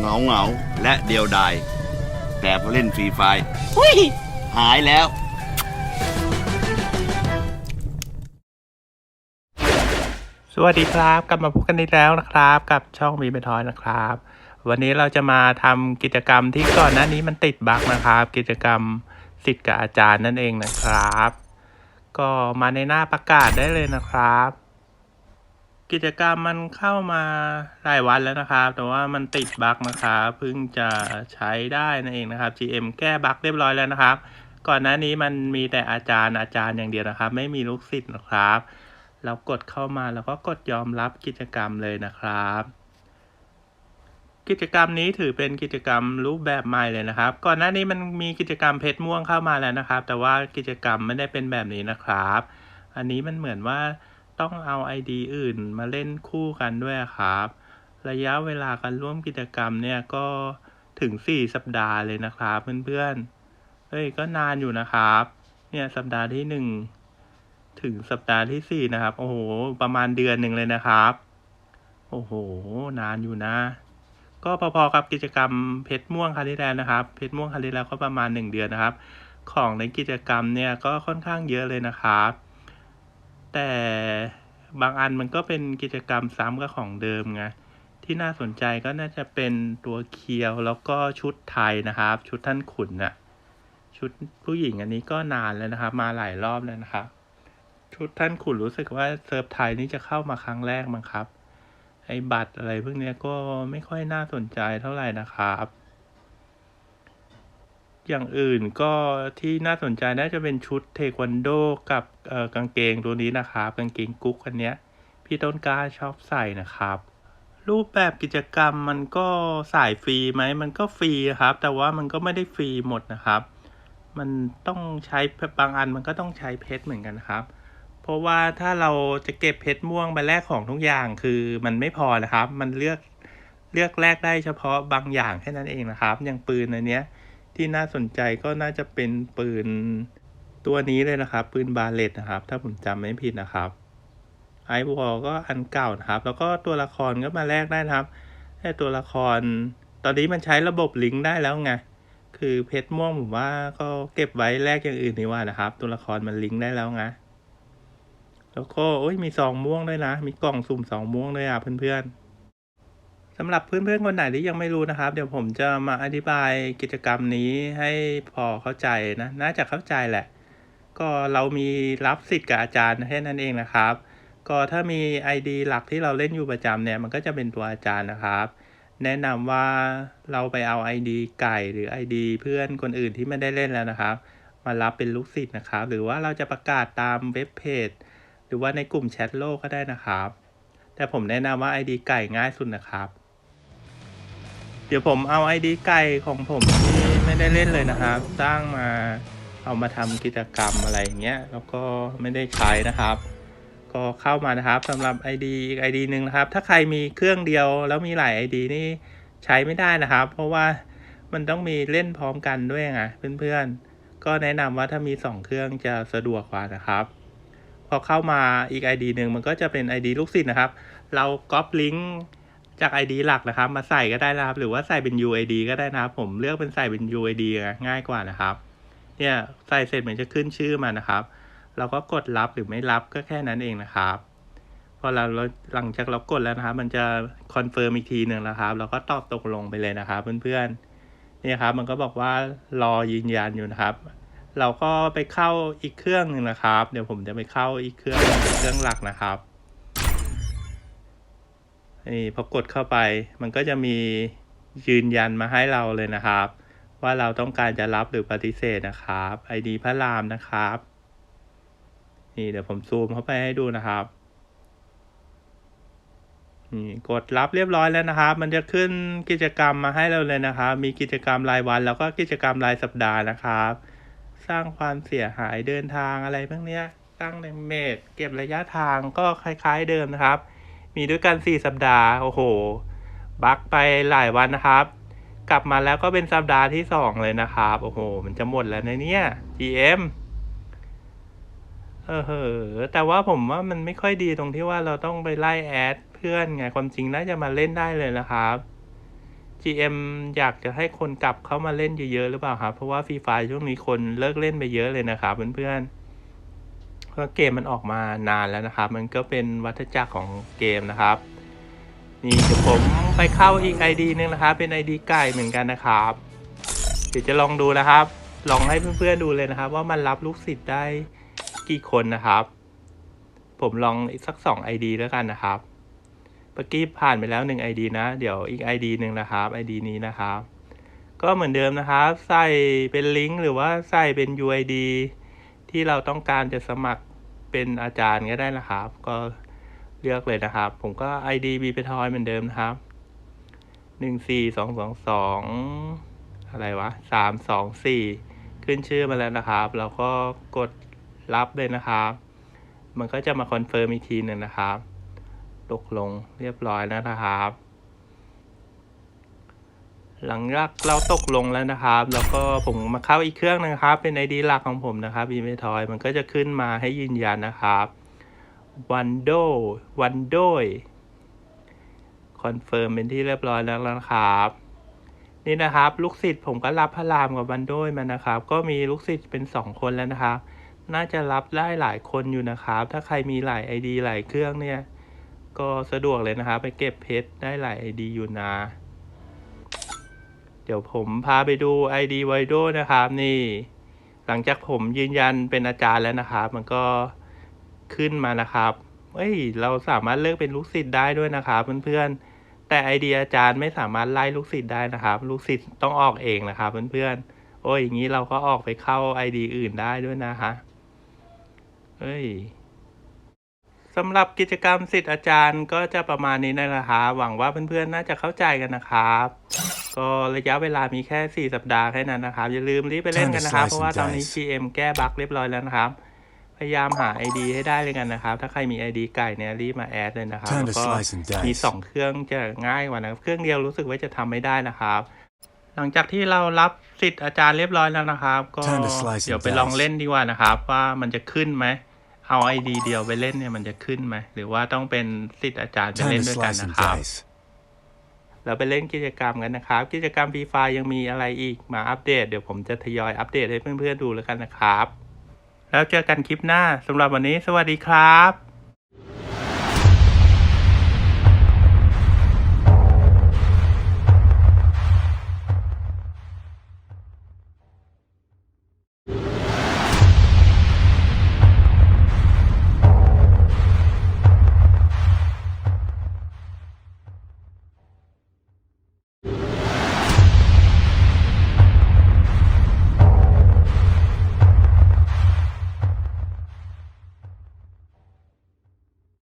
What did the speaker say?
เหงาเหงาๆและเดียวดาย แต่พอเล่นฟรีไฟร์หุ้ยหายแล้วสวัสดีครับกลับมาพบกันอีกแล้วนะครับ กับช่องมีเปทอยนะครับ วันนี้เราจะมาทำกิจกรรมที่ก่อนหน้านี้มันติดบั๊กนะครับ กิจกรรมสิทธิ์กับอาจารย์นั่นเองนะครับ ก็มาในหน้าประกาศได้เลยนะครับ กิจกรรมมันเข้ามาหลายวันแล้วนะครับ แต่ว่ามันติดบั๊กนะครับเพิ่งจะใช้ได้นั่นเองนะครับ GM แก้บั๊กเรียบร้อยแล้วนะครับ ก่อนหน้านี้มันมีแต่อาจารย์อาจารย์อย่างเดียวนะครับ ไม่มีลูกศิษย์นะครับ เรากดเข้ามาแล้วก็กดยอมรับกิจกรรมเลยนะครับ กิจกรรมนี้ถือเป็นกิจกรรมรูปแบบใหม่เลยนะครับ ก่อนหน้านี้มันมีกิจกรรมเพชรม่วงเข้ามาแล้วนะครับ แต่ว่ากิจกรรมไม่ได้เป็นแบบนี้นะครับ อันนี้มันเหมือนว่า ต้องเอา ID อื่นมาเล่นคู่กันด้วยครับ ระยะเวลาการร่วมกิจกรรมเนี่ยก็ถึง 4 สัปดาห์เลยนะครับเพื่อนๆ เฮ้ยก็นานอยู่นะครับ เนี่ยสัปดาห์ที่หนึ่งถึงสัปดาห์ที่สี่นะครับ โอ้โห ประมาณเดือนหนึ่งเลยนะครับ โอ้โห นานอยู่นะ ก็พอๆกับกิจกรรมเพชรม่วงคาริแลนนะครับ เพชรม่วงคาริแลนก็ประมาณหนึ่งเดือนนะครับ ของในกิจกรรมเนี่ยก็ค่อนข้างเยอะเลยนะครับ แต่บางอันมันก็เป็นกิจกรรมซ้ำกับของเดิมไงที่น่าสนใจก็น่าจะเป็นตัวเคียวแล้วก็ชุดไทยนะครับ ชุดท่านขุนน่ะชุดผู้หญิงอันนี้ก็นานแล้วนะครับ มาหลายรอบแล้วนะครับ ชุดท่านขุนรู้สึกว่าเซิร์ฟไทยนี่จะเข้ามาครั้งแรกมั้งครับไอ้บัตรอะไรพวกเนี้ยก็ไม่ค่อยน่าสนใจเท่าไหร่นะครับ อย่างอื่นก็ที่น่าสนใจน่าจะเป็นชุดเทควันโดกับกางเกงตัวนี้นะครับกางเกงกุ๊กอันเนี้ย พี่ต้นกล้าชอบใส่นะครับ รูปแบบกิจกรรมมันก็สายฟรีไหมมันก็ฟรีครับ แต่ว่ามันก็ไม่ได้ฟรีหมดนะครับ มันต้องใช้บางอันมันก็ต้องใช้เพชรเหมือนกันครับ เพราะว่าถ้าเราจะเก็บเพชรม่วงไปแลกของทุกอย่างคือมันไม่พอนะครับ มันเลือกเลือกแลกได้เฉพาะบางอย่างแค่นั้นเองนะครับ อย่างปืนอันเนี้ย ที่น่าสนใจก็น่าจะเป็นปืนตัวนี้เลยนะครับ ปืนบาเลตนะครับ ถ้าผมจำไม่ผิดนะครับไอวอลก็อันเก่านะครับ แล้วก็ตัวละครก็มาแลกได้นะครับแต่ตัวละคร ตอนนี้มันใช้ระบบลิงก์ได้แล้วไงคือเพชรม่วงผมว่าก็เก็บไว้แลกอย่างอื่นดีกว่านะครับ ตัวละครมันลิงก์ได้แล้วไงแล้วก็โอ้ยมีซองม่วงด้วยนะ มีกล่องสุ่มซองม่วงด้วยอะเพื่อนๆ สำหรับเพื่อนๆคนไหนที่ยังไม่รู้นะครับ เดี๋ยวผมจะมาอธิบายกิจกรรมนี้ให้พอเข้าใจนะ น่าจะเข้าใจแหละ ก็เรามีรับสิทธิ์กับอาจารย์แค่นั้นเองนะครับ ก็ถ้ามี ID หลักที่เราเล่นอยู่ประจำเนี่ย มันก็จะเป็นตัวอาจารย์นะครับ แนะนำว่าเราไปเอา ID ไก่หรือ ID เพื่อนคนอื่นที่ไม่ได้เล่นแล้วนะครับ มารับเป็นลูกศิษย์นะครับ หรือว่าเราจะประกาศตามเว็บเพจหรือว่าในกลุ่มแชทโลกก็ได้นะครับ แต่ผมแนะนำว่า ID ไก่ง่ายสุดนะครับ เดี๋ยวผมเอา ID ไก่ของผมที่ไม่ได้เล่นเลยนะครับ สร้างมาเอามาทำกิจกรรมอะไรอย่างเงี้ยแล้วก็ไม่ได้ใช้นะครับ ก็เข้ามานะครับสำหรับ ID อีก ID หนึ่งนะครับ ถ้าใครมีเครื่องเดียวแล้วมีหลาย ID นี่ใช้ไม่ได้นะครับ เพราะว่ามันต้องมีเล่นพร้อมกันด้วยไงเพื่อนๆ ก็แนะนำว่าถ้ามี 2 เครื่องจะสะดวกกว่านะครับ พอเข้ามาอีก ID หนึ่งมันก็จะเป็น ID ลูกศิษย์นะครับ เราก๊อปลิงก์ จาก ID หลักนะครับ มาใส่ก็ได้นะครับ หรือว่าใส่เป็น UID ก็ได้นะครับ ผมเลือกเป็นใส่เป็น UID ง่ายกว่านะครับ เนี่ยใส่เสร็จมันจะขึ้นชื่อมานะครับ เราก็กดรับหรือไม่รับก็แค่นั้นเองนะครับ พอเราหลังจากเรากดแล้วนะครับ มันจะคอนเฟิร์มอีกทีหนึ่งนะครับ เราก็ตอบตกลงไปเลยนะครับเพื่อนๆเนี่ยครับ มันก็บอกว่ารอยืนยันอยู่นะครับเราก็ไปเข้าอีกเครื่องหนึ่งนะครับ เดี๋ยวผมจะไปเข้าอีกเครื่องเครื่องหลักนะครับ นี่พอกดเข้าไป มันก็จะมียืนยันมาให้เราเลยนะครับ ว่าเราต้องการจะรับหรือปฏิเสธนะครับ ID พระรามนะครับ นี่เดี๋ยวผมซูมเข้าไปให้ดูนะครับนี่กดรับเรียบร้อยแล้วนะครับ มันจะขึ้นกิจกรรมมาให้เราเลยนะครับ มีกิจกรรมรายวัน แล้วก็กิจกรรมรายสัปดาห์นะครับ สร้างความเสียหายเดินทางอะไรพวกนี้ตั้งในเมตเก็บระยะทางก็คล้าย ๆเดิมนะครับ มีด้วยกัน 4 สัปดาห์ โอ้โห บักไปหลายวันนะครับ กลับมาแล้วก็เป็นสัปดาห์ที่ 2 เลยนะครับ โอ้โห มันจะหมดแล้วนะเนี่ย GM เออเหอแต่ว่าผมว่ามันไม่ค่อยดีตรงที่ว่าเราต้องไปไล่แอดเพื่อนไง ความจริงน่าจะมาเล่นได้เลยนะครับ GM อยากจะให้คนกลับเข้ามาเล่นเยอะๆหรือเปล่าครับ เพราะว่าฟรีไฟช่วงนี้คนเลิกเล่นไปเยอะเลยนะครับเพื่อนๆ เพราะเกมมันออกมานานแล้วนะครับ มันก็เป็นวัฏจักรของเกมนะครับ นี่เดี๋ยวผมไปเข้าอีก ID นึงนะครับ เป็น ID ไก่เหมือนกันนะครับ เดี๋ยวจะลองดูนะครับ ลองให้เพื่อนๆดูเลยนะครับ ว่ามันรับลูกศิษย์ได้กี่คนนะครับ ผมลองอีกสักสอง ID แล้วกันนะครับเมื่อกี้ผ่านไปแล้วหนึ่ง ID นะ เดี๋ยวอีก ID หนึ่งนะครับ ID นี้นะครับ ก็เหมือนเดิมนะครับ ใส่เป็นลิงก์หรือว่าใส่เป็น UID ที่เราต้องการจะสมัครเป็นอาจารย์ก็ได้นะครับ ก็เลือกเลยนะครับ ผมก็ ID บีเปทอยเหมือนเดิมนะครับหนึ่งสี่สองสองสองอะไรวะสามสองสี่ขึ้นชื่อมาแล้วนะครับ เราก็กดรับเลยนะครับ มันก็จะมาคอนเฟิร์มอีกทีหนึ่งนะครับ ตกลงเรียบร้อยแล้วนะครับ หลังจากเราตกลงแล้วนะครับ แล้วก็ผมมาเข้าอีกเครื่องนึงครับ เป็นไอดีหลักของผมนะครับ e m a t o y มันก็จะขึ้นมาให้ยืนยันนะครับวันโดวันโดยคอนเฟิร์มเป็นที่เรียบร้อยแล้วนะครับ นี่นะครับ ลูกศิษย์ผมก็รับพระรามกับวันโดยมานะครับ ก็มีลูกศิษย์เป็นสองคนแล้วนะครับ น่าจะรับได้หลายคนอยู่นะครับ ถ้าใครมีหลายไอดีหลายเครื่องเนี่ย ก็สะดวกเลยนะครับ ไปเก็บเพชรได้หลาย ID อยู่นะ ดี๋ยวผมพาไปดู ID v i d o นะครับ นี่ หลังจากผมยืนยันเป็นอาจารย์แล้วนะครับ มันก็ขึ้นมานะครับเอ้ย เราสามารถเลือกเป็นลูกศิษย์ได้ด้วยนะครับเพื่อนๆ แต่ ID อาจารย์ไม่สามารถไล่ลูกศิษย์ได้นะครับ ลูกศิษย์ต้องออกเองนะครับเพื่อนๆ โอ้ยอย่างนี้เราก็ออกไปเข้า ID อื่นได้ด้วยนะฮะเอ้ยสำหรับกิจกรรมสิทธิ์อาจารย์ก็จะประมาณนี้นะครับ หวังว่าเพื่อนๆ น่าจะเข้าใจกันนะครับ ก็ระยะเวลามีแค่ 4 สัปดาห์แค่นั้นนะครับ อย่าลืมรีบไปเล่นกันนะครับ เพราะว่าตอนนี้ GM แก้บั๊กเรียบร้อยแล้วนะครับ พยายามหา ID ให้ได้เลยกันนะครับ ถ้าใครมี ID ไก่เนี่ยรีบมาแอดเลยนะครับ Time to แล้วก็ slice and dice มี 2 เครื่องจะง่ายกว่านะเครื่องเดียวรู้สึกว่าจะทำไม่ได้นะครับหลังจากที่เรารับสิทธิ์อาจารย์เรียบร้อยแล้วนะครับ ก็ Time to slice and เดี๋ยวไปลองเล่นดีกว่านะครับ ว่ามันจะขึ้นไหมเอา ID เดียวไปเล่นเนี่ยมันจะขึ้นไหมหรือว่าต้องเป็นสิทธิ์อาจารย์ไป Time เล่น to ด้วยกัน slice นะ and ครับ เราไปเล่นกิจกรรมกันนะครับ กิจกรรมฟรีไฟยังมีอะไรอีกมาอัปเดต เดี๋ยวผมจะทยอยอัปเดตให้เพื่อนๆดูแล้วกันนะครับ แล้วเจอกันคลิปหน้าสำหรับวันนี้ สวัสดีครับ